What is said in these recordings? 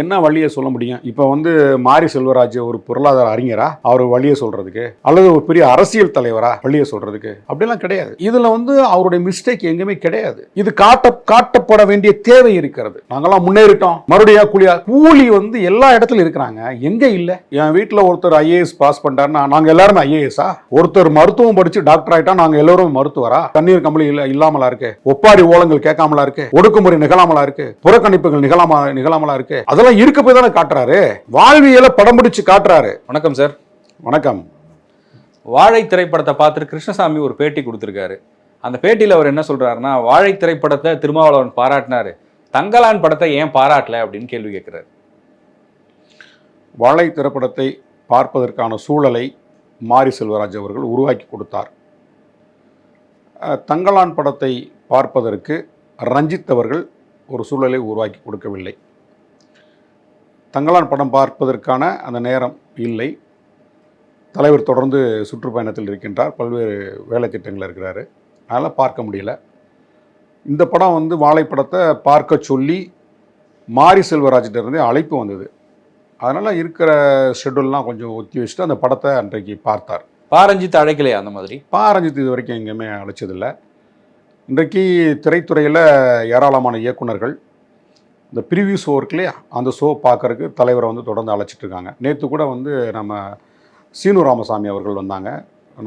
என்ன வழியை சொல்ல முடியும்? இப்போ வந்து மாரி செல்வராஜ் ஒரு பொருளாதார அறிஞரா? அவர் வழியை சொல்றதுக்கு. அல்லது ஒரு பெரிய அரசியல் தலைவரா? வழியை சொல்றதுக்கு. அப்படிலாம் கிடையாது. இதுல வந்து அவருடைய மிஸ்டேக் எங்கேயுமே கிடையாது. இது காட்ட காட்டப்பட வேண்டிய தேவை இருக்கிறது. நாங்கெல்லாம் முன்னேறிட்டோம். மறுபடியும் கூலியா கூலி வந்து எல்லா இடத்துலயும் இருக்கிறாங்க. எங்க இல்ல? என் வீட்டில் ஒருத்தர் ஐஏஎஸ் பாஸ் பண்ணிட்டாருன்னா நாங்க எல்லாருமே ஐஏஎஸ்ஸா ஒருத்தர் மருத்துவம் படிச்சு டாக்டர் ஆயிட்டா நாங்க எல்லாரும் மருத்துவரா? தண்ணீர் கம்பளி இல்ல இல்லாமலா இருக்கு? ஒப்பாரி ஓலங்கள் கேட்காமலா இருக்கு? ஒடுக்குமுறை நிகழாமலா இருக்கு? புறக்கணிப்புகள் நிகழாம நிகழாமலா இருக்கு? அதெல்லாம் இருக்க போய் தானே காட்டுறாரு? வாழ்வியலை படம் பிடிச்சு காட்டுறாரு. வணக்கம் சார். வணக்கம். வாழை திரைப்படத்தை பார்த்துட்டு கிருஷ்ணசாமி ஒரு பேட்டி கொடுத்துருக்காரு. அந்த பேட்டியில் அவர் என்ன சொல்றாருன்னா வாழை திரைப்படத்தை திருமாவளவன் பாராட்டினாரு. தங்கலான் படத்தை ஏன் பாராட்டல? அப்படின்னு கேள்வி கேட்கிறாரு. வாழை திரைப்படத்தை பார்ப்பதற்கான சூழலை மாரி செல்வராஜ் அவர்கள் உருவாக்கி கொடுத்தார். தங்கலான் படத்தை பார்ப்பதற்கு ரஞ்சித் அவர்கள் ஒரு சூழலை உருவாக்கி கொடுக்கவில்லை. தங்கலான் படம் பார்ப்பதற்கான அந்த நேரம் இல்லை. தலைவர் தொடர்ந்து சுற்றுப்பயணத்தில் இருக்கின்றார். பல்வேறு வேலை திட்டங்கள் இருக்கிறாரு. அதனால் பார்க்க முடியல. இந்த படம் வந்து வாழை படத்தை பார்க்க சொல்லி மாரி செல்வராஜ்கிட்ட இருந்தே அழைப்பு வந்தது. அதனால் இருக்கிற ஷெட்யூல்லாம் கொஞ்சம் ஒத்தி வச்சுட்டு அந்த படத்தை அன்றைக்கு பார்த்தார். பாரஞ்சித் அழைக்கலையா அந்த மாதிரி? பாரஞ்சித் இது வரைக்கும் எங்கேயுமே அழைச்சதில்லை. இன்றைக்கு திரைத்துறையில் ஏராளமான இயக்குனர்கள் இந்த ப்ரீவியூ ஷோ இருக்கு இல்லையா? அந்த ஷோ பார்க்கறக்கு தலைவரை வந்து தொடர்ந்து அழைச்சிட்டு இருக்காங்க நேற்று கூட வந்து நம்ம சீனு ராமசாமி அவர்கள் வந்தாங்க.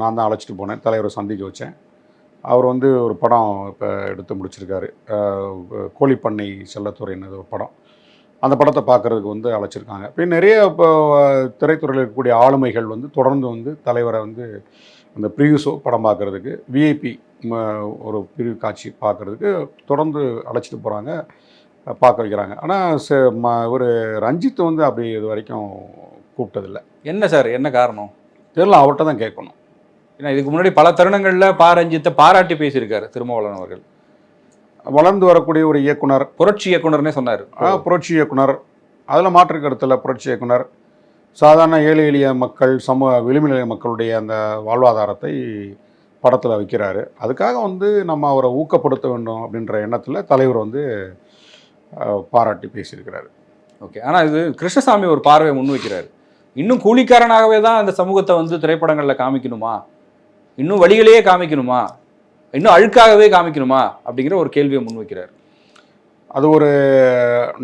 நான் தான் அழைச்சிட்டு போனேன். தலைவரை சந்திக்க வச்சேன். அவர் வந்து ஒரு படம் இப்போ எடுத்து முடிச்சிருக்காரு. கோழிப்பண்ணை செல்லத்துறைன்னு ஒரு படம். அந்த படத்தை பார்க்குறதுக்கு வந்து அழைச்சிருக்காங்க. இப்போ நிறைய இப்போ திரைத்துறையில் இருக்கக்கூடிய ஆளுமைகள் வந்து தொடர்ந்து வந்து தலைவரை வந்து அந்த ப்ரிவியூ ஷோ படம் பார்க்குறதுக்கு விஐபி ஒரு பிரிவு காட்சி பார்க்குறதுக்கு தொடர்ந்து அழைச்சிட்டு போகிறாங்க பார்க்க வைக்கிறாங்க. ஆனால் ஒரு ரஞ்சித் வந்து அப்படி இது வரைக்கும் கூப்பிட்டதில்லை. என்ன சார்? என்ன காரணம்? தெரியல அவர்கிட்ட தான் கேட்கணும். ஏன்னா இதுக்கு முன்னாடி பல தருணங்களில் பாரஞ்சித்தை பாராட்டி பேசியிருக்காரு திருமாவளவன் அவர்கள். வளர்ந்து வரக்கூடிய ஒரு இயக்குனர். புரட்சி இயக்குனர்னே சொன்னார். ஆ, புரட்சி இயக்குனர். அதில் மாற்று கருத்தில் புரட்சி இயக்குனர். சாதாரண ஏழை எளிய மக்கள் சமூக விளிம்பு மக்களுடைய அந்த வாழ்வாதாரத்தை படத்தில் வைக்கிறாரு. அதுக்காக வந்து நம்ம அவரை ஊக்கப்படுத்த வேண்டும் அப்படின்ற எண்ணத்தில் தலைவர் வந்து பாராட்டி பேசியிருக்கிறாரு. ஓகே. ஆனால் இது கிருஷ்ணசாமி ஒரு பார்வையை முன்வைக்கிறாரு. இன்னும் கூலிக்காரனாகவே தான் அந்த சமூகத்தை வந்து திரைப்படங்களில் காமிக்கணுமா? இன்னும் வழிகளையே காமிக்கணுமா? இன்னும் அழுக்காகவே காமிக்கணுமா? அப்படிங்கிற ஒரு கேள்வியை முன்வைக்கிறார். அது ஒரு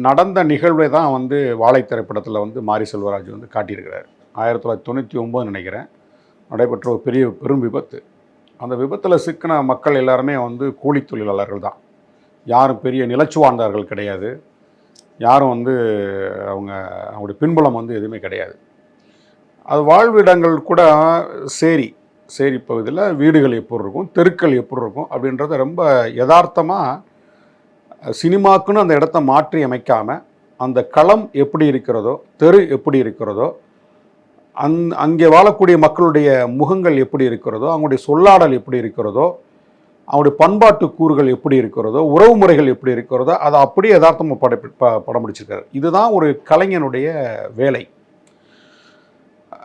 நடந்த நிகழ்வை தான் வந்து வாழை திரைப்படத்தில் வந்து மாரி செல்வராஜ் வந்து காட்டியிருக்கிறார். ஆயிரத்தி தொள்ளாயிரத்தி தொண்ணூற்றி ஒம்பது நினைக்கிறேன். நடைபெற்ற ஒரு பெரிய பெரும் விபத்து. அந்த விபத்தில் சிக்கின மக்கள் எல்லாருமே வந்து கூலி தொழிலாளர்கள் தான். யாரும் பெரிய நிலச்சுவார்ந்தார்கள் கிடையாது. யாரும் வந்து அவங்க அவங்களுடைய பின்புலம் வந்து எதுவுமே கிடையாது. அது வாழ்விடங்கள் கூட சேரி சேரி பகுதியில் வீடுகள் எப்படி இருக்கும் தெருக்கள் எப்படி இருக்கும் அப்படின்றத ரொம்ப யதார்த்தமாக சினிமாக்குன்னு அந்த இடத்த மாற்றி அமைக்காமல் அந்த களம் எப்படி இருக்கிறதோ தெரு எப்படி இருக்கிறதோ அந் அங்கே வாழக்கூடிய மக்களுடைய முகங்கள் எப்படி இருக்கிறதோ அவங்களுடைய சொல்லாடல் எப்படி இருக்கிறதோ அவருடைய பண்பாட்டு கூறுகள் எப்படி இருக்கிறதோ உறவு முறைகள் எப்படி இருக்கிறதோ அதை அப்படியே யதார்த்தமாக பட ப- படம் பிடிச்சிருக்காரு. இதுதான் ஒரு கலைஞனுடைய வேலை.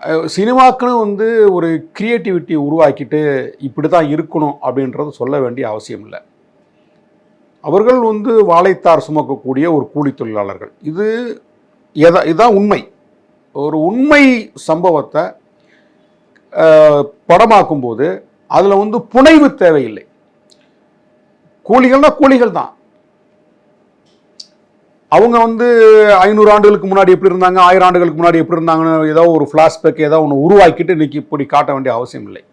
சினிமாக்குன்னு வந்து ஒரு கிரியேட்டிவிட்டி உருவாக்கிட்டு இப்படி தான் இருக்கணும் அப்படின்றத சொல்ல வேண்டிய அவசியம் இல்லை. அவர்கள் வந்து வாழைத்தார் சுமக்கக்கூடிய ஒரு கூலி தொழிலாளர்கள். இது எதா இதுதான் உண்மை. ஒரு உண்மை சம்பவத்தை படமாக்கும்போது அதில் வந்து புனைவு தேவையில்லை. கூலிகள்னா கூலிகள் தான். அவங்க வந்து ஐநூறு ஆண்டுகளுக்கு முன்னாடி எப்படி இருந்தாங்க ஆயிரம் ஆண்டுகளுக்கு முன்னாடி எப்படி இருந்தாங்கன்னு ஏதோ ஒரு ஃப்ளாஷ்பேக் ஏதோ ஒன்று உருவாக்கிட்டு இன்றைக்கி இப்படி காட்ட வேண்டிய அவசியம் இல்லை.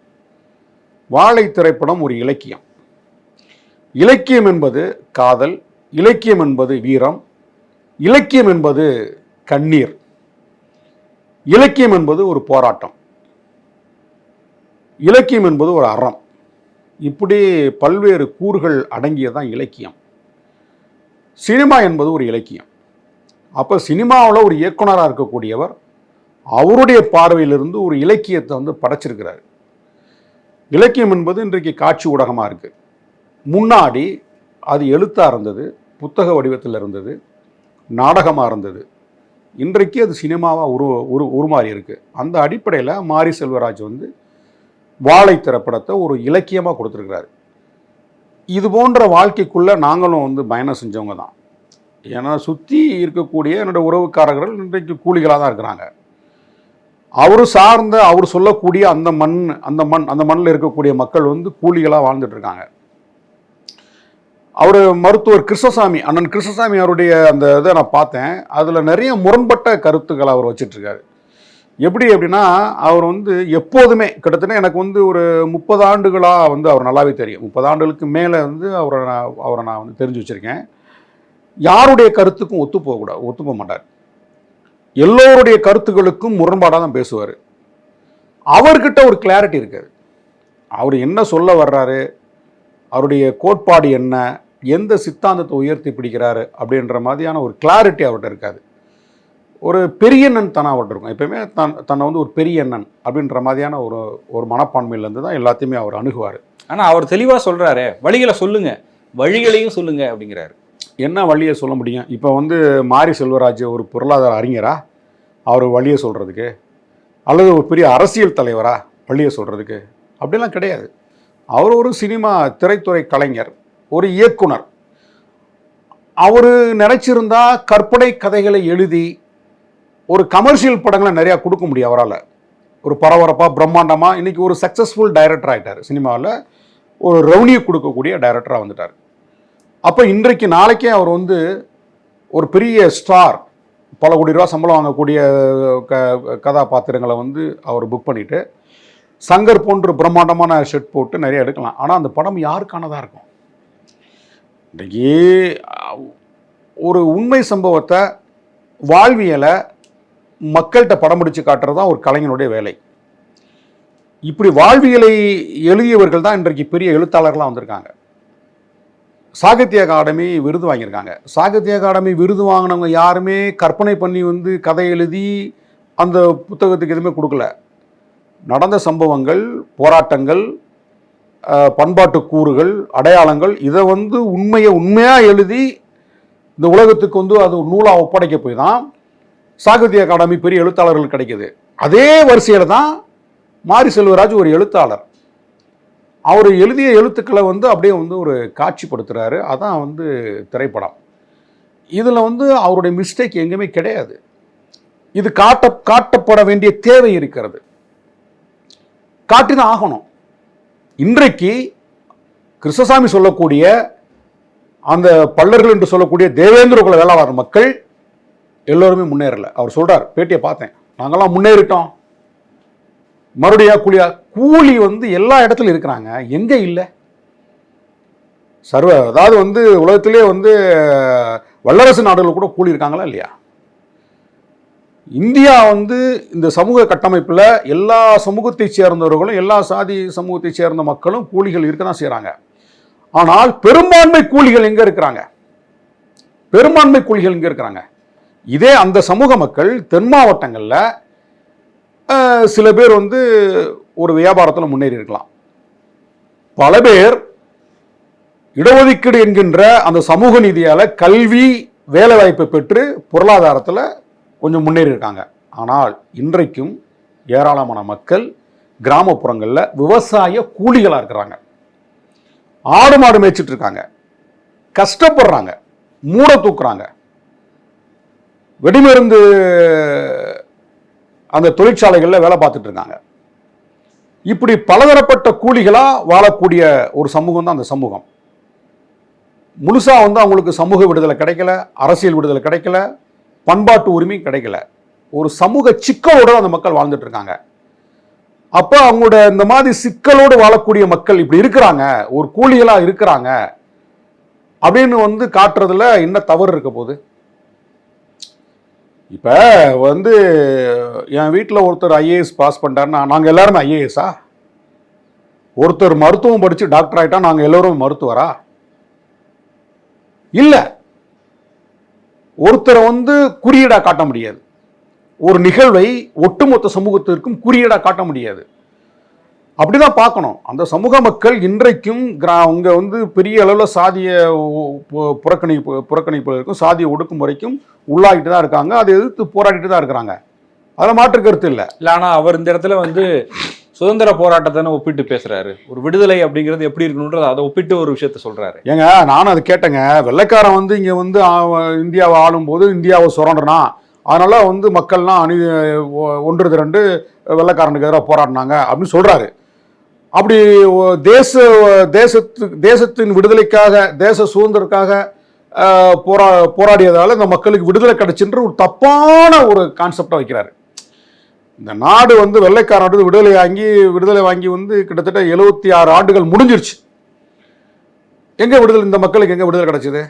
வாழை திரைப்படம் ஒரு இலக்கியம். இலக்கியம் என்பது காதல் இலக்கியம் என்பது வீரம் இலக்கியம் என்பது கண்ணீர் இலக்கியம் என்பது ஒரு போராட்டம் இலக்கியம் என்பது ஒரு அறம். இப்படி பல்வேறு கூறுகள் அடங்கியதான் இலக்கியம். சினிமா என்பது ஒரு இலக்கியம். அப்போ சினிமாவில் ஒரு இயக்குனராக இருக்கக்கூடியவர் அவருடைய பார்வையிலிருந்து ஒரு இலக்கியத்தை வந்து படைச்சிருக்கிறார். இலக்கியம் என்பது இன்றைக்கு காட்சி ஊடகமாக இருக்குது முன்னாடி அது எழுத்தாக இருந்தது புத்தக வடிவத்தில் இருந்தது நாடகமாக இருந்தது. இன்றைக்கு அது சினிமாவாக உரு உரு உருமாறி இருக்குது அந்த அடிப்படையில் மாரி செல்வராஜ் வந்து வாழை திரைப்படத்தை ஒரு இலக்கியமாக கொடுத்துருக்கிறாரு. இது போன்ற வாழ்க்கைக்குள்ளே நாங்களும் வந்து பயணம் செஞ்சவங்க தான். ஏன்னா சுற்றி இருக்கக்கூடிய என்னோட உறவுக்காரர்கள் இன்றைக்கு கூலிகளாக தான் இருக்கிறாங்க. அவர் சார்ந்த அவர் சொல்லக்கூடிய அந்த மண் அந்த மண் அந்த மண்ணில் இருக்கக்கூடிய மக்கள் வந்து கூலிகளாக வாழ்ந்துட்டுருக்காங்க. அவர் மருத்துவர் கிருஷ்ணசாமி அண்ணன் கிருஷ்ணசாமி அவருடைய அந்த இதை நான் பார்த்தேன். அதில் நிறைய முரண்பட்ட கருத்துக்களை அவர் வச்சிட்ருக்காரு எப்படி அப்படின்னா அவர் வந்து எப்போதுமே கிட்டத்தட்ட எனக்கு வந்து ஒரு முப்பது ஆண்டுகளாக வந்து அவர் நல்லாவே தெரியும். முப்பது ஆண்டுகளுக்கு மேலே வந்து அவரை நான் அவரை நான் வந்து தெரிஞ்சு வச்சுருக்கேன். யாருடைய கருத்துக்கும் ஒத்து போகக்கூடாது ஒத்து போக மாட்டார். எல்லோருடைய கருத்துக்களுக்கும் முரண்பாடாக தான் பேசுவார். அவர்கிட்ட ஒரு கிளாரிட்டி இருக்காது. அவர் என்ன சொல்ல வர்றாரு அவருடைய கோட்பாடு என்ன எந்த சித்தாந்தத்தை உயர்த்தி பிடிக்கிறாரு அப்படின்ற மாதிரியான ஒரு கிளாரிட்டி அவர்கிட்ட இருக்காது. ஒரு பெரியண்ணன் தனம் அவர்கிட்ட இருக்கும் எப்பயுமே தன் தன்னை வந்து ஒரு பெரியண்ணன் அப்படின்ற மாதிரியான ஒரு ஒரு மனப்பான்மையிலேருந்து தான் எல்லாத்தையுமே அவர் அணுகுவார். ஆனா அவர் தெளிவா சொல்றாரே வழிகளை சொல்லுங்க வழிகளையும் சொல்லுங்க அப்படிங்கிறாரு. என்ன வழியை சொல்ல முடியும்? இப்போ வந்து மாரி செல்வராஜ் ஒரு பொருளாதார அறிஞரா? அவர் வழியை சொல்கிறதுக்கு அல்லது ஒரு பெரிய அரசியல் தலைவரா? வழியை சொல்கிறதுக்கு அப்படிலாம் கிடையாது. அவர் ஒரு சினிமா திரைத்துறை கலைஞர் ஒரு இயக்குனர். அவர் நினைச்சிருந்தா கற்பனை கதைகளை எழுதி ஒரு கமர்ஷியல் படங்களை நிறையா கொடுக்க முடியும் அவரால். ஒரு பரபரப்பாக பிரம்மாண்டமாக இன்றைக்கி ஒரு சக்ஸஸ்ஃபுல் டைரக்டர் ஆகிட்டார் சினிமாவில். ஒரு ரெவன்யூ கொடுக்கக்கூடிய டைரக்டராக வந்துட்டார். அப்போ இன்றைக்கு நாளைக்கே அவர் வந்து ஒரு பெரிய ஸ்டார் பல கோடி ரூபா சம்பளம் வாங்கக்கூடிய க கதாபாத்திரங்களை வந்து அவர் புக் பண்ணிவிட்டு சங்கர் போன்ற பிரம்மாண்டமான ஷெட் போட்டு நிறைய எடுக்கலாம். ஆனால் அந்த படம் யாருக்கானதாக இருக்கும்? இன்றைக்கி ஒரு உண்மை சம்பவத்தை வாழ்வியலை மக்கள்கிட்ட படம் பிடிச்சு காட்டுறது தான் ஒரு கலைஞனுடைய வேலை. இப்படி வாழ்வியலை எழுதியவர்கள் தான் இன்றைக்கு பெரிய எழுத்தாளர்களாக வந்திருக்காங்க. சாகித்ய அகாடமி விருது வாங்கியிருக்காங்க. சாகித்ய அகாடமி விருது வாங்கினவங்க யாருமே கற்பனை பண்ணி வந்து கதை எழுதி அந்த புத்தகத்துக்கு எதுவுமே கொடுக்கல. நடந்த சம்பவங்கள் போராட்டங்கள் பண்பாட்டு கூறுகள் அடையாளங்கள் இதை வந்து உண்மையை உண்மையாக எழுதி இந்த உலகத்துக்கு வந்து அது நூலாக ஒப்படைக்க போய் தான் சாகித்ய அகாடமி பெரிய எழுத்தாளர்கள் கிடைக்குது. அதே வரிசையில் தான் மாரி செல்வராஜ் ஒரு எழுத்தாளர். அவர் எழுதிய எழுத்துக்களை வந்து அப்படியே வந்து ஒரு காட்சிப்படுத்துகிறாரு அதான் வந்து திரைப்படம். இதில் வந்து அவருடைய மிஸ்டேக் எங்கேயுமே கிடையாது. இது காட்ட காட்டப்பட வேண்டிய தேவை இருக்கிறது. காட்டிதான் ஆகணும். இன்றைக்கு கிருஷ்ணசாமி சொல்லக்கூடிய அந்த பல்லர்கள் என்று சொல்லக்கூடிய தேவேந்திர குல வேளாளர் மக்கள் எல்லோருமே முன்னேறலை. அவர் சொல்கிறார் பேட்டியை பார்த்தேன். நாங்களாம் முன்னேறிட்டோம். மறுபடியாக கூலியா கூலி வந்து எல்லா இடத்துலையும் இருக்கிறாங்க. எங்கே இல்லை? சர்வ அதாவது வந்து உலகத்திலே வந்து வல்லரசு நாடுகள் கூட கூலி இருக்காங்களா இல்லையா? இந்தியா வந்து இந்த சமூக கட்டமைப்பில் எல்லா சமூகத்தை சேர்ந்தவர்களும் எல்லா சாதி சமூகத்தை சேர்ந்த மக்களும் கூலிகள் இருக்க தான் செய்கிறாங்க ஆனால் பெரும்பான்மை கூலிகள் எங்கே இருக்கிறாங்க? பெரும்பான்மை கூலிகள் எங்கே இருக்கிறாங்க? இதே அந்த சமூக மக்கள் தென் மாவட்டங்களில் சில பேர் வந்து ஒரு வியாபாரத்தில் முன்னேறி இருக்கலாம். பல பேர் இடஒதுக்கீடு என்கின்ற அந்த சமூக நீதியால் கல்வி வேலைவாய்ப்பை பெற்று பொருளாதாரத்தில் கொஞ்சம் முன்னேறி இருக்காங்க. ஆனால் இன்றைக்கும் ஏராளமான மக்கள் கிராமப்புறங்களில் விவசாய கூலிகளாக இருக்கிறாங்க. ஆடு மாடு மேய்ச்சிட்டு இருக்காங்க. கஷ்டப்படுறாங்க. மூட தூக்குறாங்க. வெடிமருந்து அந்த தொழிற்சாலைகளில் வேலை பார்த்துட்டு இருக்காங்க. இப்படி பலதரப்பட்ட கூலிகளாக வாழக்கூடிய ஒரு சமூகம் தான் அந்த சமூகம். முழுசாக வந்து அவங்களுக்கு சமூக விடுதலை கிடைக்கல அரசியல் விடுதலை கிடைக்கல பண்பாட்டு உரிமை கிடைக்கல. ஒரு சமூக சிக்கலோடு அந்த மக்கள் வாழ்ந்துட்டு இருக்காங்க. அப்போ அவங்களோட இந்த மாதிரி சிக்கலோடு வாழக்கூடிய மக்கள் இப்படி இருக்கிறாங்க ஒரு கூலிகளாக இருக்கிறாங்க அப்படின்னு வந்து காட்டுறதுல என்ன தவறு இருக்க போகுது? இப்போ வந்து என் வீட்டில் ஒருத்தர் ஐஏஎஸ் பாஸ் பண்ணிட்டாருன்னா நாங்கள் எல்லாருமே ஐஏஎஸ்ஸா ஒருத்தர் மருத்துவம் படித்து டாக்டர் ஆகிட்டா நாங்கள் எல்லோரும் மருத்துவரா? இல்லை. ஒருத்தரை வந்து குறியீடாக காட்ட முடியாது. ஒரு நிகழ்வை ஒட்டுமொத்த சமூகத்திற்கும் குறியீடாக காட்ட முடியாது. அப்படிதான் பார்க்கணும். அந்த சமூக மக்கள் இன்றைக்கும் கிரா அவங்க வந்து பெரிய அளவில் சாதிய புறக்கணிப்பு புறக்கணிப்பதற்கும் சாதிய ஒடுக்குமுறைக்கும் உள்ளாகிட்டு தான் இருக்காங்க. அதை எதிர்த்து போராடிட்டு தான் இருக்கிறாங்க. அதில் மாற்று கருத்து இல்லை. இல்ல ஆனா அவர் இந்த இடத்துல வந்து சுதந்திர போராட்டத்தை ஒப்பிட்டு பேசுறாரு. ஒரு விடுதலை அப்படிங்கிறது எப்படி இருக்கணும்ன்றது அதை ஒப்பிட்டு ஒரு விஷயத்த சொல்றாரு. ஏங்க நானும் அது கேட்டேங்க. வெள்ளைக்காரன் வந்து இங்கே வந்து இந்தியாவை ஆளும்போது இந்தியாவை சுரண்டுறான். அதனால வந்து மக்கள்லாம் அணி ஒன்று திரண்டு வெள்ளைக்காரனுக்கு எதிராக போராடினாங்க அப்படின்னு சொல்றாரு. அப்படி தேச தேசத்து தேசத்தின் விடுதலைக்காக தேச சுதந்திரக்காக போரா போராடியதால் இந்த மக்களுக்கு விடுதலை கிடைச்சுன்ற ஒரு தப்பான ஒரு கான்செப்டாக வைக்கிறாரு. இந்த நாடு வந்து வெள்ளைக்காரன் விடுதலை வாங்கி விடுதலை வாங்கி வந்து கிட்டத்தட்ட எழுபத்தி ஆறு ஆண்டுகள் முடிஞ்சிருச்சு. எங்கே விடுதலை இந்த மக்களுக்கு எங்கே விடுதலை கிடச்சிது?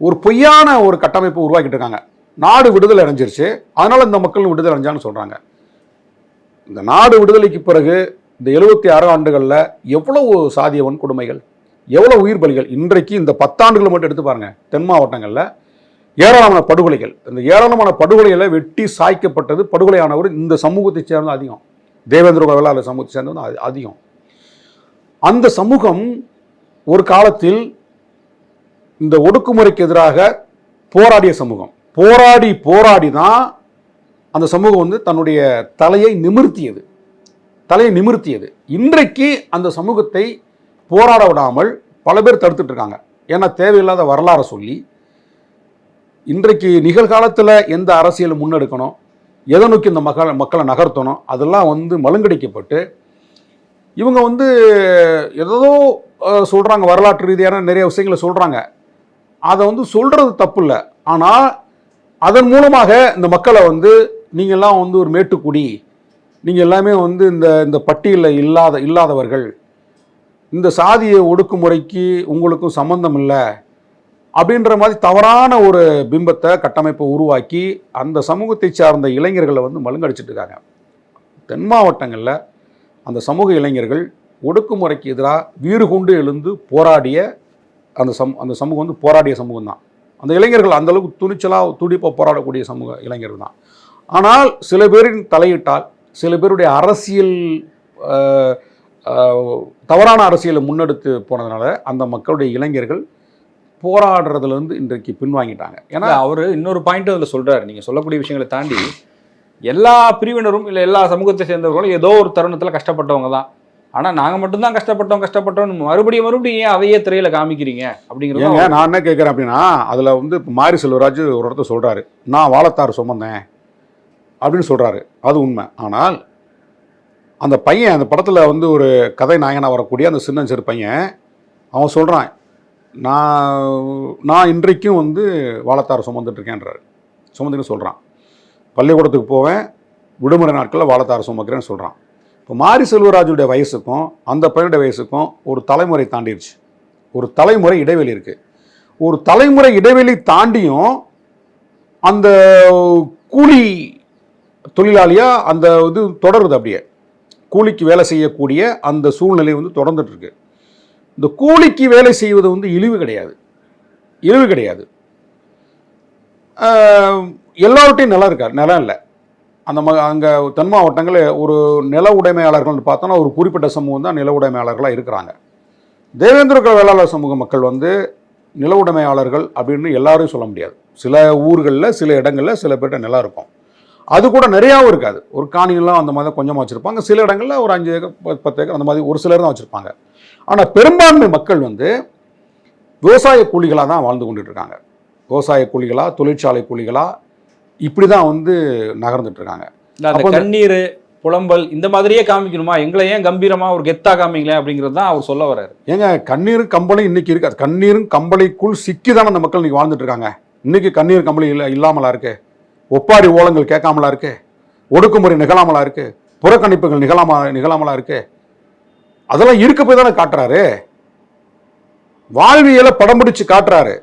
ஒரு பொய்யான ஒரு கட்டமைப்பு உருவாக்கிட்டு இருக்காங்க. நாடு விடுதலை அடைஞ்சிருச்சு. அதனால் இந்த மக்கள் விடுதலை அடைஞ்சான்னு சொல்கிறாங்க இந்த நாடு விடுதலைக்கு பிறகு இந்த எழுபத்தி ஆறு ஆண்டுகளில் எவ்வளவு சாதிய வன்கொடுமைகள் எவ்வளவு உயிர் பலிகள் இன்றைக்கு இந்த பத்தாண்டுகளை மட்டும் எடுத்து பாருங்கள் தென் மாவட்டங்களில் ஏராளமான படுகொலைகள். இந்த ஏராளமான படுகொலைகளை வெட்டி சாய்க்கப்பட்டது படுகொலையானவர் இந்த சமூகத்தை சேர்ந்த அதிகம். தேவேந்திர வேளாளர் சமூகத்தை சேர்ந்தது அதிகம். அந்த சமூகம் ஒரு காலத்தில் இந்த ஒடுக்குமுறைக்கு எதிராக போராடிய சமூகம். போராடி போராடி தான் அந்த சமூகம் வந்து தன்னுடைய தலையை நிமிர்த்தியது. தலையை நிமிர்த்தியது. இன்றைக்கு அந்த சமூகத்தை போராட விடாமல் பல பேர் தடுத்துட்டு இருக்காங்க. ஏன்னா தேவையில்லாத வரலாறை சொல்லி இன்றைக்கு நிகழ்காலத்தில் எந்த அரசியலை முன்னெடுக்கணும் எதை நோக்கி இந்த மக்கள் மக்களை நகர்த்தணும் அதெல்லாம் வந்து மழுங்கடிக்கப்பட்டு இவங்க வந்து ஏதோ சொல்கிறாங்க வரலாற்று ரீதியான நிறைய விஷயங்களை சொல்கிறாங்க அதை வந்து சொல்கிறது தப்பு இல்லை ஆனால் அதன் மூலமாக இந்த மக்களை வந்து நீங்கள்லாம் வந்து ஒரு மேட்டுக்குடி நீங்கள் எல்லாமே வந்து இந்த இந்த பட்டியலில் இல்லாத இல்லாதவர்கள். இந்த சாதிய ஒடுக்குமுறைக்கு உங்களுக்கும் சம்மந்தம் இல்லை அப்படின்ற மாதிரி தவறான ஒரு பிம்பத்தை கட்டமைப்பை உருவாக்கி அந்த சமூகத்தை சார்ந்த இளைஞர்களை வந்து மழுங்கடிச்சிட்டு இருக்காங்க. தென் மாவட்டங்களில் அந்த சமூக இளைஞர்கள் ஒடுக்குமுறைக்கு எதிராக வீறு கொண்டு எழுந்து போராடிய அந்த சம் அந்த சமூகம் வந்து போராடிய சமூகம் தான். அந்த இளைஞர்கள் அந்தளவுக்கு துணிச்சலாக துடிப்பாக போராடக்கூடிய சமூக இளைஞர்கள் தான். ஆனால் சில பேரின் தலையிட்டால் சில பேருடைய அரசியல் தவறான அரசியலை முன்னெடுத்து போனதுனால அந்த மக்களுடைய இளைஞர்கள் போராடுறதுல இருந்து இன்றைக்கு பின்வாங்கிட்டாங்க. ஏன்னா அவரு இன்னொரு பாயிண்ட் அதுல சொல்றாரு. நீங்க சொல்லக்கூடிய விஷயங்களை தாண்டி எல்லா பிரிவினரும் இல்ல எல்லா சமூகத்தை சேர்ந்தவர்களும் ஏதோ ஒரு தருணத்துல கஷ்டப்பட்டவங்க தான். ஆனா நாங்க மட்டும்தான் கஷ்டப்பட்டோம் கஷ்டப்பட்டோம் மறுபடியும் மறுபடியும் ஏன் அதையே திரையில காமிக்கிறீங்க? அப்படிங்கிறது நான் என்ன கேட்குறேன் அப்படின்னா அதில் வந்து இப்போ மாரி செல்வராஜ் ஒரு இடத்த சொல்கிறாரு நான் வாழத்தார் சுமந்தேன். அப்படின்னு சொல்கிறாரு அது உண்மை. ஆனால் அந்த பையன் அந்த படத்தில் வந்து ஒரு கதை நாயகனாக வரக்கூடிய அந்த சின்ன சிறு பையன் அவன் சொல்கிறான் நான் நான் இன்றைக்கும் வந்து வாழத்தாரை சுமந்துட்டுருக்கேன்றார் சுமந்துன்னு சொல்கிறான் பள்ளிக்கூடத்துக்கு போவேன் விடுமுறை நாட்களில் வாழத்தார் சுமக்கிறேன்னு சொல்கிறான் இப்போ மாரி செல்வராஜுடைய வயசுக்கும் அந்த பையனுடைய வயசுக்கும் ஒரு தலைமுறை தாண்டிடுச்சு ஒரு தலைமுறை இடைவெளி இருக்குது ஒரு தலைமுறை இடைவெளி தாண்டியும் அந்த கூலி தொழிலாளியாக அந்த இது தொடருது அப்படியே. கூலிக்கு வேலை செய்யக்கூடிய அந்த சூழ்நிலை வந்து தொடர்ந்துட்டுருக்கு. இந்த கூலிக்கு வேலை செய்வது வந்து இழிவு கிடையாது. இழிவு கிடையாது. எல்லார்ட்டையும் நிலம் இருக்கார் நிலம் இல்லை. அந்த ம அங்கே தென் மாவட்டங்களில் ஒரு நில உடைமையாளர்கள்னு பார்த்தோன்னா ஒரு குறிப்பிட்ட சமூகம் தான் நில உடைமையாளர்களாக இருக்கிறாங்க. தேவேந்திர வேளாளர் சமூக மக்கள் வந்து நில உடைமையாளர்கள் அப்படின்னு எல்லாரையும் சொல்ல முடியாது. சில ஊர்களில் சில இடங்களில் சில பேர்கிட்ட நிலம் இருக்கும். அது கூட நிறையாவும் இருக்காது. ஒரு காணிலாம் அந்த மாதிரி கொஞ்சமாக வச்சுருப்பாங்க. சில இடங்களில் ஒரு அஞ்சு ஏக்கர் பத்து- ஏக்கர் அந்த மாதிரி ஒரு சிலர் தான் வச்சுருப்பாங்க. ஆனால் பெரும்பான்மை மக்கள் வந்து விவசாய கூலிகளாக தான் வாழ்ந்து கொண்டுட்டு இருக்காங்க விவசாய கூலிகளாக தொழிற்சாலை கூலிகளாக இப்படி தான் வந்து நகர்ந்துட்டு இருக்காங்க இல்ல அந்த அப்போ அந்த- கண்ணீர் புலம்பல் இந்த மாதிரியே காமிக்கணுமா? எங்களை ஏன் கம்பீரமா ஒரு கெத்தா காமிங்களேன் அப்படிங்கிறது தான் அவர் சொல்ல வர்றாரு. ஏங்க கண்ணீரும் கம்பளி இன்னைக்கு இருக்காது கண்ணீரும் கம்பளிக்குள் சிக்கி தானே அந்த மக்கள் இன்னைக்கு வாழ்ந்துட்டு இருக்காங்க இன்னைக்கு கண்ணீர் கம்பளி இல்லை இல்லாமலா இருக்கு? ஒப்பாரி ஓலங்கள் கேட்காமலா இருக்கு? ஒடுக்குமுறை நிகழாமலா இருக்கு? புறக்கணிப்புகள் நிகழாம நிகழாமலா இருக்கு? அதெல்லாம் இருக்க போய் தானே காட்டுறாரு? வாழ்வியலை படம் பிடிச்சு காட்டுறாரு.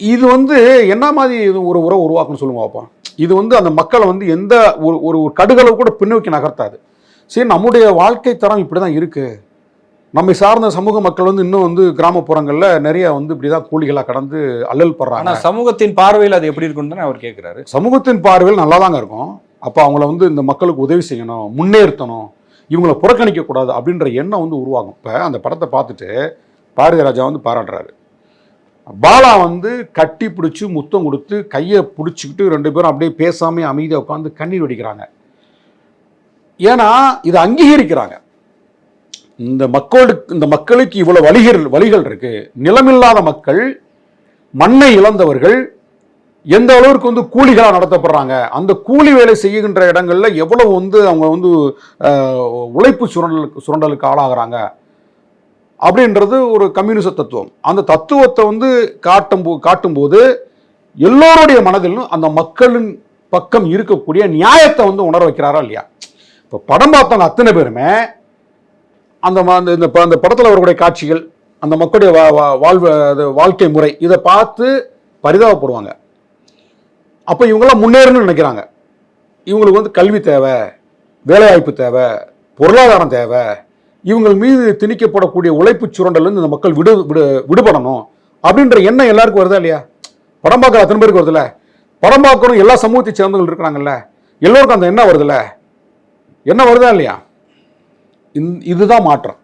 இது வந்து என்ன மாதிரி இது ஒரு உறவு உருவாக்கணும்னு சொல்லுங்க பார்ப்போம் இது வந்து அந்த மக்களை வந்து எந்த ஒரு ஒரு ஒரு கடுகளவு கூட பின்னோக்கி நகர்த்தாது. சரி நம்முடைய வாழ்க்கை தரம் இப்படி தான் இருக்குது நம்மை சார்ந்த சமூக மக்கள் வந்து இன்னும் வந்து கிராமப்புறங்களில் நிறைய வந்து இப்படி தான் கூலிகளாக கடந்து அல்லல் படுறாங்க. சமூகத்தின் பார்வையில் அது எப்படி இருக்குன்னு தானே அவர் கேட்கிறாரு சமூகத்தின் பார்வையில் நல்லா தாங்க இருக்கும். அப்போ அவங்கள வந்து இந்த மக்களுக்கு உதவி செய்யணும் முன்னேற்றணும் இவங்கள புறக்கணிக்க கூடாது அப்படின்ற எண்ணம் வந்து உருவாகும். இப்போ அந்த படத்தை பார்த்துட்டு பாரதி ராஜா வந்து பாராட்டுறாரு. பாலா வந்து கட்டி பிடிச்சி முத்தம் கொடுத்து கையை பிடிச்சிக்கிட்டு ரெண்டு பேரும் அப்படியே பேசாம அமைதியாக உட்காந்து கண்ணீர் வடிக்கிறாங்க. ஏன்னா இதை அங்கீகரிக்கிறாங்க. இந்த மக்களுக்கு இந்த மக்களுக்கு இவ்வளோ வழிகள் வழிகள் இருக்கு. நிலமில்லாத மக்கள் மண்ணை இழந்தவர்கள் எந்த அளவிற்கு வந்து கூலிகளாக நடத்தப்படுறாங்க? அந்த கூலி வேலை செய்கின்ற இடங்களில் எவ்வளவு வந்து அவங்க வந்து உழைப்பு சுரண்டலுக்கு சுரண்டலுக்கு ஆளாகிறாங்க? அப்படின்றது ஒரு கம்யூனிச தத்துவம். அந்த தத்துவத்தை வந்து காட்டும் போ- காட்டும்போது எல்லோருடைய மனதிலும் அந்த மக்களின் பக்கம் இருக்கக்கூடிய நியாயத்தை வந்து உணர வைக்கிறாரா இல்லையா? இப்போ படம் பார்த்தவங்க அத்தனை பேருமே அந்த ம- அந்த இந்த ப- அந்த படத்தில் வரக்கூடிய காட்சிகள் அந்த மக்களுடைய வா- வா- வாழ்வு அது வாழ்க்கை முறை இதை பார்த்து பரிதாபப்படுவாங்க அப்போ இவங்கெல்லாம் முன்னேறணும்னு நினைக்கிறாங்க. இவங்களுக்கு வந்து கல்வி தேவை வேலைவாய்ப்பு தேவை பொருளாதாரம் தேவை. இவங்கள் மீது திணிக்கப்படக்கூடிய உழைப்பு சுரண்டலேருந்து இந்த மக்கள் விடு விடு விடுபடணும். அப்படின்ற எண்ணம் எல்லாருக்கும் வருதா இல்லையா? படம் பார்க்குற அத்தனை பேருக்கு வருதுல்ல? படம் பார்க்கணும் எல்லா சமூகத்தை சேர்ந்தவர்கள் இருக்கிறாங்கல்ல? எல்லோருக்கும் அந்த எண்ணம் வருதுல்ல? என்ன வருதா இல்லையா? இந் இதுதான் மாற்றம்.